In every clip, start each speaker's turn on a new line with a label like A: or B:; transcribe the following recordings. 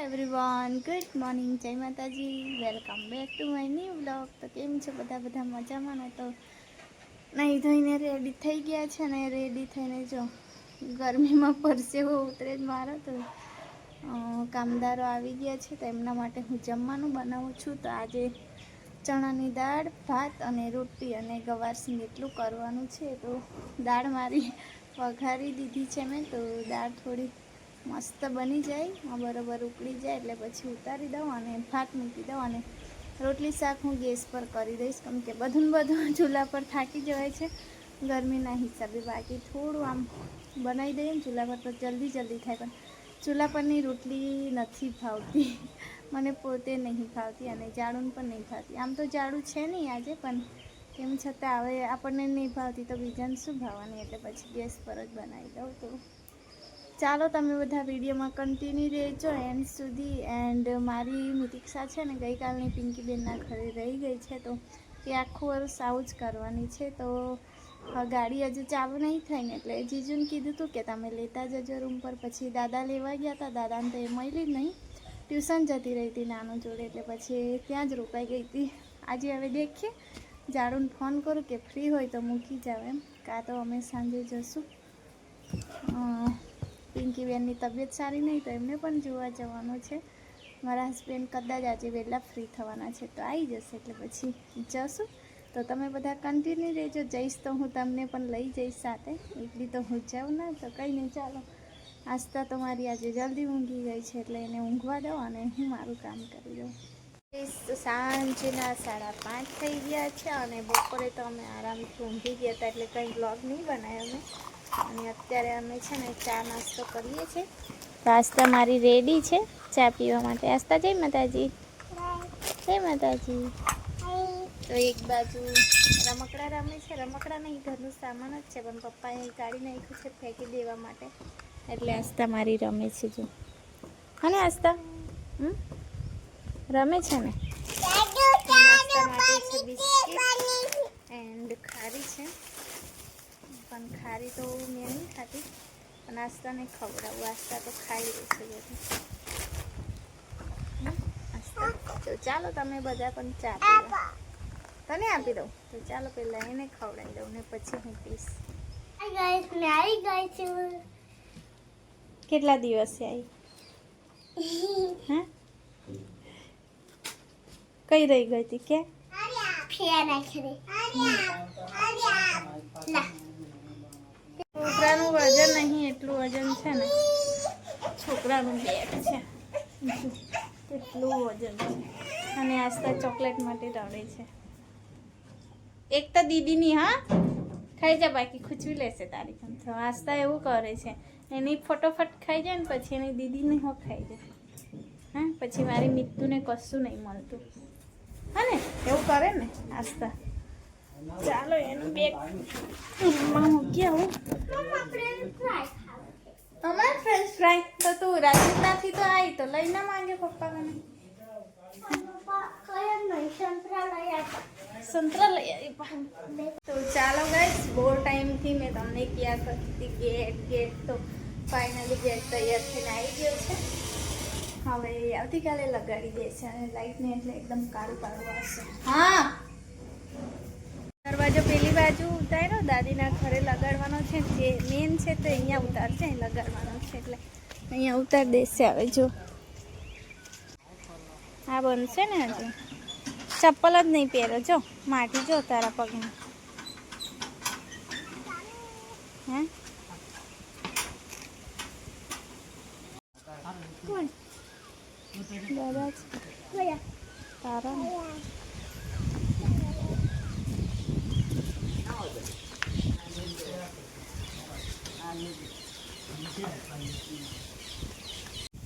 A: Everyone good morning જય માતાજી welcome back to my new blog તો કેમ છો? બધા બધા મજામાં? ને તો નહીં ધોઈને રેડી થઈ ગયા છે ને રેડી થઈને જો ગરમીમાં પરસેવો ઉતરે જ મારો તો કામદારો આવી ગયા છે તો એમના માટે હું જમવાનું બનાવું છું. તો આજે ચણાની દાળ, ભાત અને રોટી અને ગવારસિંગ એટલું કરવાનું છે. તો દાળ મારી વઘારી દીધી છે મેં. તો દાળ થોડી મસ્ત બની જાય બરોબર ઉકળી જાય એટલે પછી ઉતારી દઉં અને ભાત મૂકી દઉં અને રોટલી શાક હું ગેસ પર કરી દઈશ. કેમ કે બધું બધું ચૂલા પર થાકી જવાય છે. ગરમીના હિસાબે બાકી થોડું આમ બનાવી દઈએ ચૂલા પર તો જલ્દી જલ્દી થાય, પણ ચૂલા પરની રોટલી નથી ભાવતી. મને પોતે નહીં ભાવતી અને જાડું પણ નહીં ભાવતી. આમ તો જાડું છે નહીં આજે, પણ તેમ છતાં હવે આપણને નહીં ભાવતી તો બીજાને શું ભાવવાની? એટલે પછી ગેસ પર જ બનાવી દઉં તો. ચાલો તમે બધા વિડીયોમાં કન્ટિન્યુ રહેજો એન્ડ સુધી. એન્ડ મારી મિતિક્ષા છે ને ગઈકાલની પિંકીબેનના ઘરે રહી ગઈ છે તો એ આખું વર્ષ આવું જ કરવાની છે. તો ગાડી હજુ ચાલુ નહીં થઈ ને એટલે જીજુને કીધું હતું કે તમે લેતા જજો રૂમ પર. પછી દાદા લેવા ગયા હતા દાદાને તો એ મળી જ નહીં. ટ્યુશન જતી રહી હતી નાનું જોડે એટલે પછી ત્યાં જ રોકાઈ ગઈ હતી. આજે હવે દેખીએ. જાડુને ફોન કરું કે ફ્રી હોય તો મૂકી જાવ એમ. કાં તો અમે સાંજે જશું. પિંકીબેનની તબિયત સારી નહીં તો એમને પણ જોવા જવાનું છે. મારા હસબન્ડ કદાચ આજે વહેલા ફ્રી થવાના છે તો આવી જશે એટલે પછી જશું. તો તમે બધા કન્ટિન્યુ રહેજો. જઈશ તો હું તમને પણ લઈ જઈશ સાથે. એટલી તો હું જાઉં ના, તો કંઈ નહીં. ચાલો. આસ્તા તો મારી આજે જલ્દી ઊંઘી ગઈ છે એટલે એને ઊંઘવા દો અને હું મારું કામ કરી દઉં સાંજના સાડા પાંચ થઈ ગયા છે અને બપોરે તો અમે આરામથી ઊંઘી ગયા હતા એટલે કંઈ બ્લોગ નહીં બનાવ્યો અમે અને અત્યારે અમે છે ને ચા નાસ્તો કરીએ છીએ. તો આસ્તા મારી રેડી છે. ચા પીવા માટે. આસ્તા જય માતાજી. જય માતાજી. તો એક બાજુ રમકડા રમે છે. રમકડા નહીં ઘરનું સામાન જ છે. પણ પપ્પાએ કાઢી નાખ્યું છે ફેંકી દેવા માટે. એટલે આસ્તા મારી રમે છે જો. હા ને આસ્તા હમ? રમે છે ને? નાસ્તા એન્ડ ખારી છે. પણ ખારી તો મેં નહીં ખાતી પણ આસ્તાને ખવડાવું. આસ્તા તો ખાઈ રહેશે બધું. આસ્તા તો ચાલો તમે બધા પણ ચા તને આપી દઉં? તો ચાલો પહેલાં એને ખવડાવી દઉં ને પછી હું પીશ. કેટલા દિવસે આવી હા? કઈ રહી ગઈ હતી કે?
B: ફેર નાખી ના.
A: છોકરાનું વજન નહીં, એટલું વજન છે ને. છોકરાનું બેગ છે. એટલું વજન છે. અને આસ્તા ચોકલેટ માટે રડે છે. એક તો દીદીની, હા? ખાઈ જા બાકી, ખૂચવી લેશે તારી તો આસ્તા એવું કરે છે. એની ફટોફટ ખાઈ જાય ને, પછી એની દીદીને હો ખાઈ જાય. હા? પછી મારી મિત્તુને કશું નહીં મળતું. હા ને? એવું કરે ને આસ્તા ચાલો એનું બે માં મૂકી આવું અમાર ફ્રેન્ચ ફ્રાય તો તું રાજસ્થાનથી તો આવી તો લઈ ના માંગે પપ્પા મને સંતરા લઈ આવી તો ચાલો ગાઈસ બહુ ટાઈમથી મેં તમને ક્યાં કરતી હતી ગેટ ગેટ તો ફાઇનલી ગેટ તૈયાર થઈને આવી ગયો છે. હવે આવતીકાલે લગાડી દે છે અને લાઇટને એટલે એકદમ કાળું કાળું આવશે હા દરવાજો પેલી બાજુ ઉતાર્યો, દાદીના ઘરે લગાડવાનો છે. જે મેન છે તો અહીંયા ઉતારશે અહીં લગાડવાનો છે એટલે અહીંયા ઉતાર દેશે હવે, જો. હા બનશે ને હજુ. ચપ્પલ જ નહીં પહેરો, જો. માટી જો તારા પગમાં હે? કોણ? દાદા તારા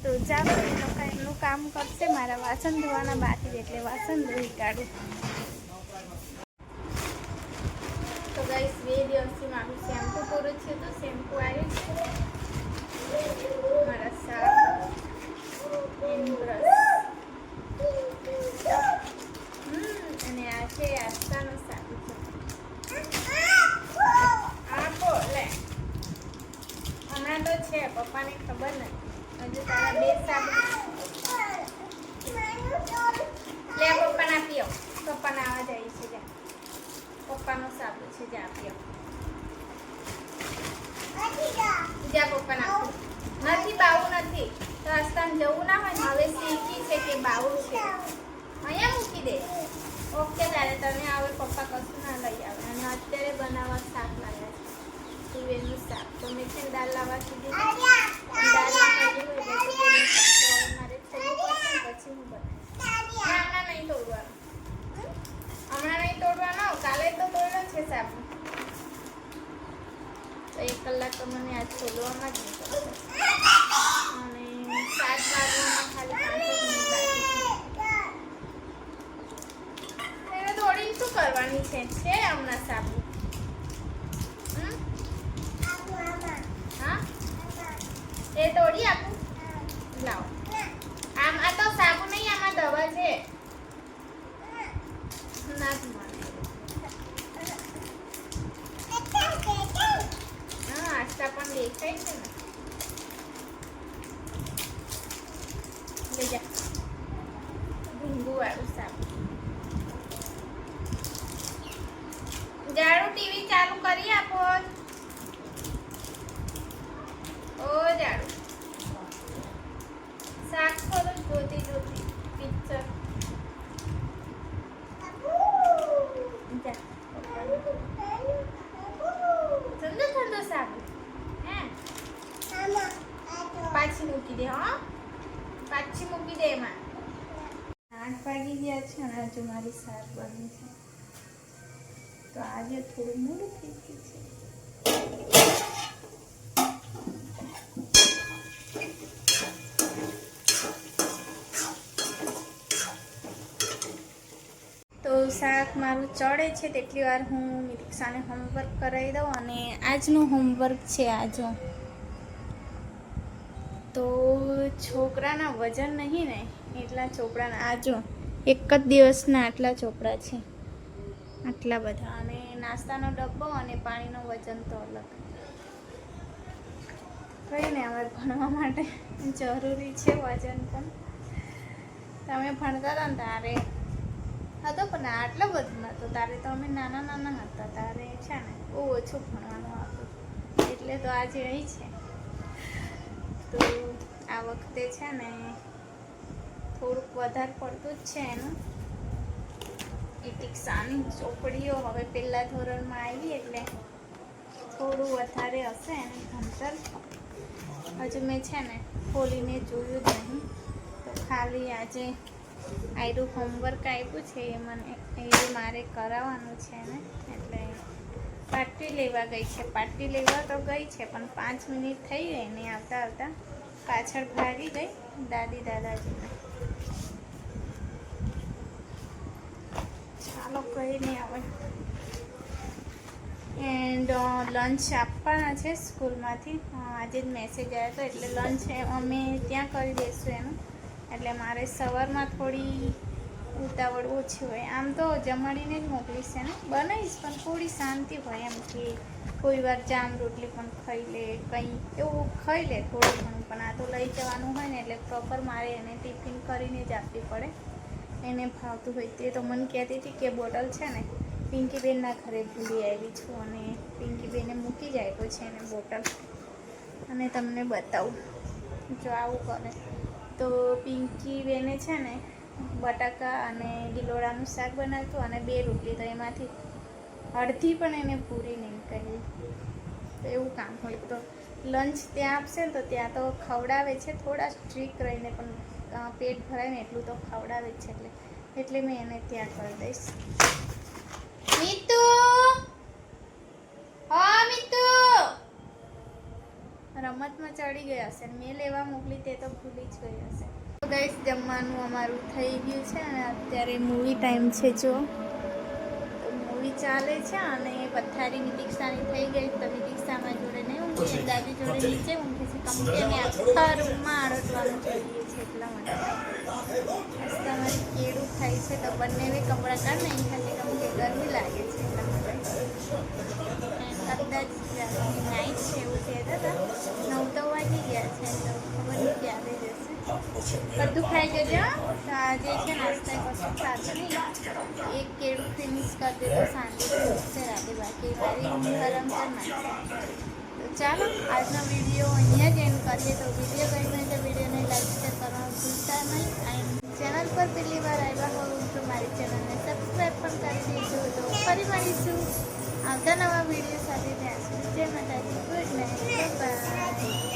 A: તો ચાલો, એ લોકો એમનું કામ કરશે. મારા વાસણ ધોવાના બાકી એટલે વાસણ ધોઈ કાઢું. તો ગાઈસ બે દિવસથી મારું શેમ્પુ પૂરું છે તો શેમ્પુ આવ્યું છે. છે, પપ્પાને ખબર નથી. હજુ તારા બે સાબુ. લે, પપ્પાના આવા. જાય છે, જા. પપ્પાનો સાબુ છે, જા પીઓ જા, પપ્પાના નથી બાવું નથી. તો આસ્તાન જવું ના હોય હવે શીખી છે કે બાવું છે. અહીંયા મૂકી દે. ઓકે ત્યારે તમે હવે પપ્પા કશું ના લઈ આવે. અને અત્યારે બનાવવા તુવેરનું શાક. તો મેં છે ને દાળ લાવવા કીધી. દાળ મારે પછી હું હમણાં નહીં તોડવાનું. હમણાં નહીં તોડવાનો કાલે તો તોડ્યો છે સાબુ. તો એક કલાક તો મને આજ છોડવામાં જ નીકળશે અને સાત વાગ્યામાં ખાલી પાંચ જ મિનિટ બાકી છે એને તોડીને શું કરવાની છે છે હમણાં સાબુ હમ? હા એ તોડી આપું લાવો આમ આ તો સાબુ નહીં આમાં દવા છે ના જ મળે હા આસ્તા પણ દેખાય છે ને લઈ જા ભીંગુ વાળું સાબુ જાડુ ટીવી ચાલુ કરી આપો ઓ જાડુ શાક થોડું જોતી જોતી પિક્ચર જા ઠંડો ઠંડો સાબુ હે પાછી મૂકી દે હા પાછી મૂકી દે એમાં આઠ વાગી ગયા છે અને હજુ મારી શાક બની છે તો આજે થોડું મોડું થઈ ગયું છે. તો શાક મારું ચડે છે, તેટલી વાર હું રિક્ષાને હોમવર્ક કરાવી દઉં અને આજનું હોમવર્ક છે આજો તો છોકરાના વજન નહીં ને, એટલા ચોપડાના આજો એક જ દિવસના આટલા ચોપડા છે. આટલા બધા. અને નાસ્તાનો ડબ્બો અને પાણીનો વજન તો અલગ. કઈ ને હવે ભણવા માટે જરૂરી છે વજન પણ. તમે ભણતા હતા ને તારે? હતો પણ આટલો બધું નહોતો. તારે તો અમે નાના નાના હતા. તારે છે ને, બહુ ઓછું ભણવાનું હતું. એટલે તો આજે અહીં છે. તો આ વખતે છે ને થોડુંક વધારે પડતું જ છે એનું. ઇતિક્ષાની ચોપડીઓ હવે પહેલા ધોરણમાં આવી એટલે થોડું વધારે હશે એને ભણતર. હજુ મેં છે ને ખોલીને જોયું જ નહીં. તો ખાલી આજે આયરું હોમવર્ક આપ્યું છે એ મને એ મારે કરાવવાનું છે ને એટલે પાટી લેવા ગઈ છે. પાટી લેવા તો ગઈ છે પણ પાંચ મિનિટ થઈ ગઈ ને આવતા આવતા પાછળ ભાગી ગઈ દાદી દાદાજીને. ચાલો કઈ નહીં આવે. એન્ડ લંચ આપવાના છે સ્કૂલમાંથી. આજે જ મેસેજ આવ્યો હતો એટલે લંચ અમે ત્યાં કરી દઈશું એનું એટલે મારે સવારમાં થોડી ઉતાવળ ઓછી હોય. આમ તો જમાડીને જ મોકલીશ એને બનાવીશ પણ થોડી શાંતિ હોય એમ કે કોઈ વાર જામ રોટલી પણ ખાઈ લે, કંઈ એવું ખાઈ લે થોડું ઘણું પણ. આ તો લઈ જવાનું હોય ને એટલે પ્રોપર મારે એને ટિફિન કરીને જ આપવી પડે. એને ભાવતું હોય તે તો મને કહેતી હતી કે બોટલ છે ને, પિંકીબેનના ઘરે ભૂલી આવી છું અને પિંકીબેને મૂકી જ આપ્યો છે એને બોટલ. અને તમને બતાવું, જો આવું કરે. તો પિંકીબેને છે ને બટાકા અને ગિલોડાનું શાક બનાવ્યું અને બે રોટલી તો એમાંથી અડધી પણ એને પૂરી નહીં કરી તો એવું કામ હોય તો લંચ ત્યાં આપશે ને તો ત્યાં તો ખવડાવે છે, થોડા સ્ટ્રીક રહીને પણ પેટ ભરાય ને એટલું તો ખવડાવે જ છે એટલે. એટલે મેં એને ત્યાં કરી દઈશ. મિતુ! હા, મિતુ! રમતમાં ચડી ગયા હશે મેં લેવા મોકલી તે તો ભૂલી જ ગઈ હશે. તો ગાઈસ, જમવાનું અમારું થઈ ગયું છે અને અત્યારે મૂવી ટાઈમ છે જો. મૂવી ચાલે છે અને પથારી નિતિક્ષાની થઈ ગઈ. તો દીક્ષામાં જોડે નહીં ઊંઘી, દાદી જોડે નીચે ઊંઘી છે. કંપની આખા રૂમમાં આડોટવાનું છે તમારી કેળું થાય છે તો બંનેને કપડાં કાઢ નહીં ખાલી કે ગરમી લાગે છે એટલા માટે. કદાચ રાતની છે એવું કહેતા હતા. નવ તો વાગી ગયા છે, તો ખબર નહીં ક્યારે જશે. બધું ખાઈ જજો. તો છે નાસ્તા કશું ખાતું નહીં એક કેળું ફિનિશ કરી દે તો શાંતિ છે, રાતે બાકી મારી ગરમ હરામ કરી નાખશે તો ચાલો, આજનો વીડિયો અહીંયા જ એન્ડ કરીએ. તો વીડિયો ગમ્યો તો વિડીયોને લાઈક શેર ભૂલતા નહીં. અને ચેનલ પર પહેલી વાર આવ્યા હોઉં તો મારી ચેનલને સબસ્ક્રાઈબ પણ કરી દેજો. તો ફરી મળીશું આવતા નવા વીડિયો સાથે ત્યાં સુધી. જય માતાજી ગુડ નાઇટ બાય